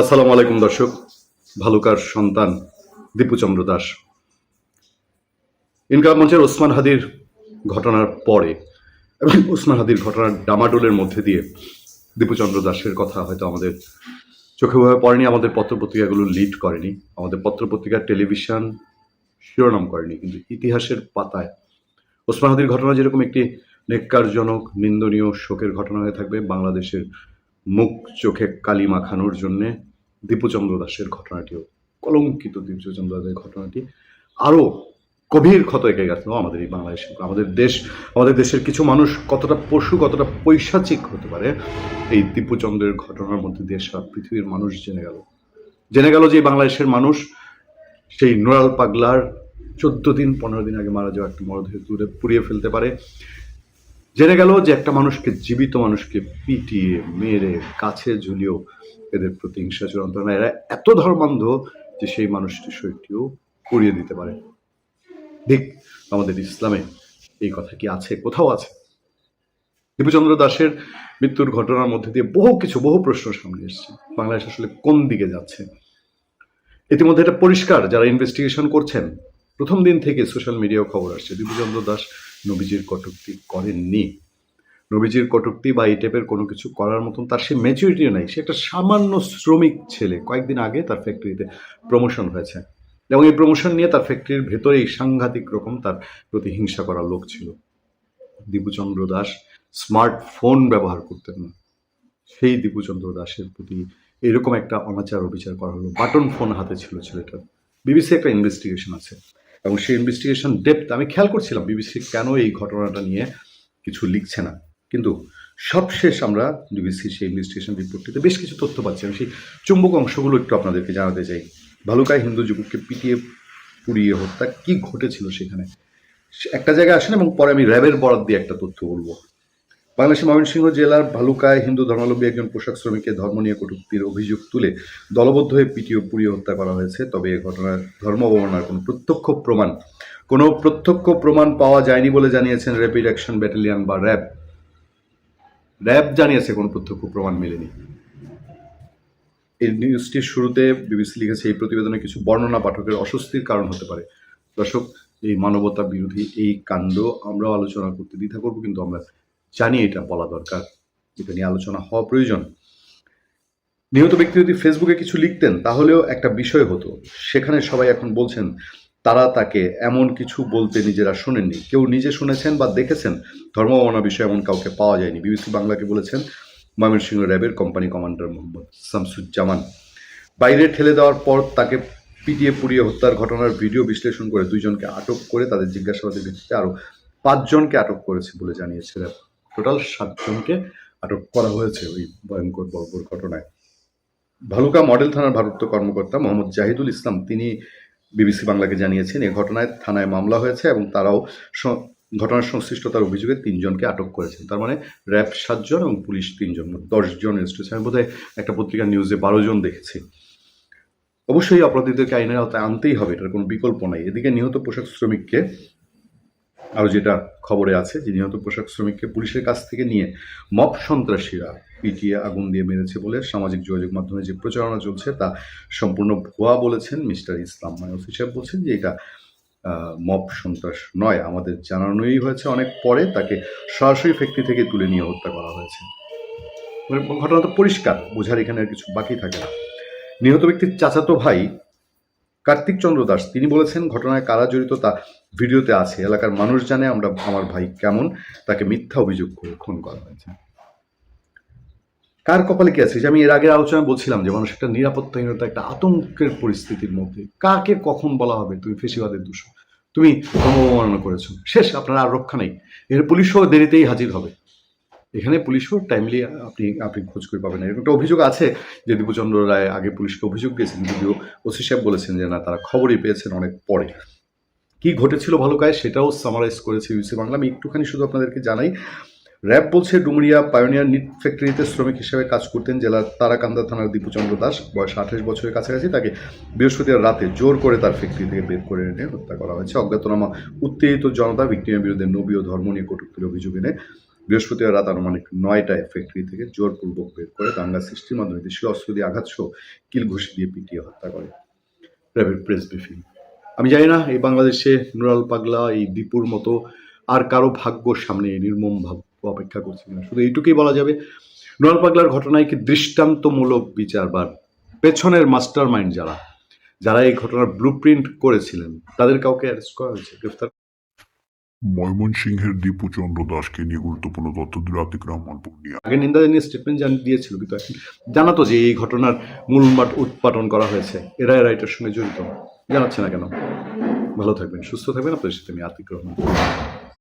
আসসালামু আলাইকুম দর্শক। ভালুকার সন্তান দীপুচন্দ্র দাস। ইনকাম মঞ্চের ওসমান হাদির ঘটনার পরে এবং ওসমান হাদির ঘটনার ডামাডোলের মধ্যে দিয়ে দীপুচন্দ্র দাসের কথা হয়তো আমাদের চোখে ভাবে পড়েনি, আমাদের পত্রপত্রিকাগুলো লিড করেনি, আমাদের পত্রপত্রিকার টেলিভিশন শিরোনাম করেনি, কিন্তু ইতিহাসের পাতায় ওসমান হাদির ঘটনা যেরকম একটি নেককারজনক, নিন্দনীয়, শোকের ঘটনা হয়ে থাকবে, বাংলাদেশের মুখ, চোখে কালি মাখানোর জন্যে দীপুচন্দ্র দাসের ঘটনাটিও কলঙ্কিত দীপুচন্দ্র দাসের ঘটনাটি আরও গভীর ক্ষত এঁকে গেছিল আমাদের এই বাংলাদেশে আমাদের দেশ, আমাদের দেশের কিছু মানুষ কতটা পশু, কতটা পৈশাচিক হতে পারে, এই দীপুচন্দ্রের ঘটনার মধ্যে দিয়ে সারা পৃথিবীর মানুষ জেনে গেল। জেনে গেল যে বাংলাদেশের মানুষ সেই নোরাল পাগলার চোদ্দ দিন, পনেরো দিন আগে মারা যাওয়া একটা মরদেহ দূরে পুড়িয়ে ফেলতে পারে। জেনে গেল যে একটা মানুষকে, জীবিত মানুষকে পিটিয়ে, মেরে, কাছে ঝুলিয়েও এদের প্রতিহিংসা চূড়ান্ত না। এরা এত ধর্মান্ধ যে সেই মানুষটির শরীরটিও পুড়িয়ে দিতে পারে। ঠিক আমাদের ইসলামে এই কথা কি আছে? কোথাও আছে? দীপুচন্দ্র দাসের মৃত্যুর ঘটনার মধ্যে দিয়ে বহু কিছু, বহু প্রশ্ন সামনে এসছে। বাংলাদেশ আসলে কোন দিকে যাচ্ছে? ইতিমধ্যে এটা পরিষ্কার, যারা ইনভেস্টিগেশন করছেন, প্রথম দিন থেকে সোশ্যাল মিডিয়াও খবর আসছে। দীপুচন্দ্র দাস নবীজির কটূক্তি করেননি। নবীজির কটূক্তি বা এই টাইপের কোনো কিছু করার মতন তার সে ম্যাচুরিটিও নেই। সে একটা সামান্য শ্রমিক ছেলে। কয়েকদিন আগে তার ফ্যাক্টরিতে প্রমোশন হয়েছে। এবং এই প্রমোশন নিয়ে তার ফ্যাক্টরির ভেতরেই সাংঘাতিক রকম তার প্রতি হিংসা করা লোক ছিল। দীপুচন্দ্র দাস স্মার্টফোন ব্যবহার করতেন না। সেই দীপুচন্দ্র দাসের প্রতি এরকম একটা অনাচার অবিচার করা হলো। বাটন ফোন হাতে ছিল ছেলেটার। বিবিসি একটা ইনভেস্টিগেশন আছে। এবং সেই ইনভেস্টিগেশন ডেপথ আমি খেয়াল করছিলাম বিবিসি কেন এই ঘটনাটা নিয়ে কিছু লিখছে না। কিন্তু সবশেষ আমরা বিবিসির সেই ইনভেস্টিগেশন রিপোর্টটিতে বেশ কিছু তথ্য পাচ্ছি। আমি সেই চুম্বক অংশগুলো একটু আপনাদেরকে জানাতে চাই। ভালুকায় হিন্দু যুবককে পিটিয়ে, পুড়িয়ে হত্যা কি ঘটেছিল সেখানে? একটা জায়গায় আসেন এবং পরে আমি র্যাবের বরাদ দিয়ে একটা তথ্য বলব। বাংলাদেশের ময়মনসিংহ জেলার ভালুকায় হিন্দু ধর্মাবলম্বী একজন পোশাক শ্রমিককে ধর্ম নিয়ে কটূক্তির অভিযোগ তুলে দলবদ্ধ হয়ে পিটিয়ে পুড়িয়ে হত্যা করা হয়েছে। তবে এ ঘটনার ধর্ম অবমাননার কোনো প্রত্যক্ষ প্রমাণ, কোনো প্রত্যক্ষ প্রমাণ পাওয়া যায়নি বলে জানিয়েছেন র্যাপিড অ্যাকশন ব্যাটালিয়ন বা র্যাব র্যাব জানিয়েছে, কোনো প্রত্যক্ষ প্রমাণ মেলেনি। এই নিউজটির শুরুতে বিবিসি লিখেছে, এই প্রতিবেদনে কিছু বর্ণনা পাঠকের অস্বস্তির কারণ হতে পারে। দর্শক, এই মানবতা বিরোধী এই কাণ্ড আমরাও আলোচনা করতে দ্বিধা করব, কিন্তু আমরা জানি এটা বলা দরকার। এটা নিয়ে আলোচনা হওয়া প্রয়োজন। নিহত ব্যক্তি যদি ফেসবুকে কিছু লিখতেন, তাহলেও একটা বিষয় হতো। সেখানে সবাই এখন বলছেন, তারা তাকে এমন কিছু বলতে নিজেরা শোনেননি। কেউ নিজে শুনেছেন বা দেখেছেন? ধর্মবর্ণনা বিষয়ে এমন কাউকে পাওয়া যায়নি। বিবিসি বাংলাকে বলেছেন, ময়মনসিংহ র্যাবের কোম্পানি কমান্ডার মোহাম্মদ শামসুজ্জামান। বাইরে ঠেলে দেওয়ার পর তাকে পিটিয়ে পুড়িয়ে হত্যার ঘটনার ভিডিও বিশ্লেষণ করে দুইজনকে আটক করে তাদের জিজ্ঞাসাবাদের ভিত্তিতে আরও পাঁচজনকে আটক করেছে বলে জানিয়েছে র্যাব। সাতজনকে আটক করা হয়েছে ওই ভয়ঙ্কর বর্বর ঘটনায়। ভালুকা মডেল থানার ভারপ্রাপ্ত কর্মকর্তা মোহাম্মদ জাহিদুল ইসলাম, তিনি বিবিসি বাংলাকে জানিয়েছেন, এ ঘটনায় থানায় মামলা হয়েছে এবং তারাও ঘটনার সংশ্লিষ্টতার অভিযোগে তিনজনকে আটক করেছেন। তার মানে র্যাব সাতজন এবং পুলিশ তিনজন দশজন হয়েছে আমি বোধহয় একটা পত্রিকার নিউজে বারো জন দেখেছি। অবশ্যই অপরাধীদেরকে আইনের আওতায় আনতেই হবে, এটার কোনো বিকল্প নাই। এদিকে নিহত পোশাক শ্রমিককে আরও যেটা খবরে আছে যে নিহত পোশাক শ্রমিককে পুলিশের কাছ থেকে নিয়ে মপ সন্ত্রাসীরা পিটিয়ে আগুন দিয়ে মেরেছে বলে সামাজিক যোগাযোগ মাধ্যমে যে প্রচারণা চলছে, তা সম্পূর্ণ ভুয়া বলেছেন মিস্টার ইসলাম মানে ওসি সাহেব বলছেন যে এটা মপ সন্ত্রাস নয়। আমাদের জানানোই হয়েছে অনেক পরে তাকে সরাসরি ফ্যাক্টরি থেকে তুলে নিয়ে হত্যা করা হয়েছে। মানে ঘটনা তো পরিষ্কার, বোঝার এখানে আর কিছু বাকি থাকে না। নিহত ব্যক্তির চাচাতো ভাই কার্তিক চন্দ্র দাস, তিনি বলেছেন, ঘটনায় কারা জড়িত তা ভিডিওতে আছে। এলাকার মানুষ জানে আমরা, আমার ভাই কেমন, তাকে মিথ্যা অভিযোগ করে খুন করা হয়েছে। কার কপালে কি আছে? যে আমি এর আগের আলোচনায় বলছিলাম যে মানুষ একটা নিরাপত্তাহীনতা, একটা আতঙ্কের পরিস্থিতির মধ্যে। কাকে কখন বলা হবে? তুমি ফেসিবাদের দোষ। তুমি ধর্মবর্ণনা করেছ। শেষ, আপনার আর রক্ষা নেই। এর পুলিশও দেরিতেই হাজির হবে। এখানে পুলিশও টাইমলি আপনি আপনি খোঁজ করে পাবেন। এরকম একটা অভিযোগ আছে যে দীপুচন্দ্র রায় আগে পুলিশকে অভিযোগ দিয়েছেন, যদিও ওসি সাহেব বলেছেন যে না, তারা খবরই পেয়েছেন অনেক পরে। কি ঘটেছিল ভালো কাজ সেটাও সামারাইজ করেছে ইউসি বাংলা। আমি একটুখানি শুধু আপনাদেরকে জানাই র্যাব বলছে ডুমুরিয়া পায়োনিয়ার নিট ফ্যাক্টরিতে শ্রমিক হিসেবে কাজ করতেন জেলার তারাকান্দা থানার দীপুচন্দ্র দাস। বয়স আঠাশ বছরের কাছাকাছি, তাকে বৃহস্পতিবার রাতে জোর করে তার ফ্যাক্টরি থেকে বের করে এনে হত্যা করা হয়েছে। অজ্ঞাতনামা উত্তেজিত জনতা ভিক্টিমের বিরুদ্ধে নবী ও ধর্ম নিয়ে কটুক্তির অভিযোগ এনে বৃহস্পতিবার রাত আনুমানিক নয়টায় ফ্যাক্টরি থেকে জোরপূর্বক বের করে দাঙ্গা সৃষ্টির মাধ্যমে দেশীয় অস্ত্র দিয়ে আঘাত সহ কিল ঘুষি দিয়ে পিটিয়ে হত্যা করে। র্যাবের প্রেস ব্রিফিং। আমি জানি না, এই বাংলাদেশে নুরাল পাগলা, এই দীপুর মতো আর কারও ভাগ্য সামনে নির্মম ভাব অপেক্ষা করছে না শুধু এইটুকুই বলা যাবে, নুরাল পাগলার ঘটনায় কি দৃষ্টান্তমূলক বিচার বা পেছনের মাস্টার মাইন্ড যারা যারা এই ঘটনার ব্লু প্রিন্ট করেছিলেন, তাদের কাউকে অ্যারেস্ট করা হয়েছে? গ্রেফতার ময়মনসিংহের দীপুচন্দ্র দাসকে নিয়ে গুরুত্বপূর্ণ তথ্য দিল আতিক রহমান পূর্ণিয়া। আগে নিন্দা জানিয়ে স্টেটমেন্ট জান, দিয়েছিল কিন্তু জানাতো যে এই ঘটনার মূল মাঠ উৎপাদন করা হয়েছে এরা এরা এটার সঙ্গে জড়িত। জানাচ্ছে না কেন? ভালো থাকবেন, সুস্থ থাকবেন। আপনাদের সাথে আমি আতিক রহমান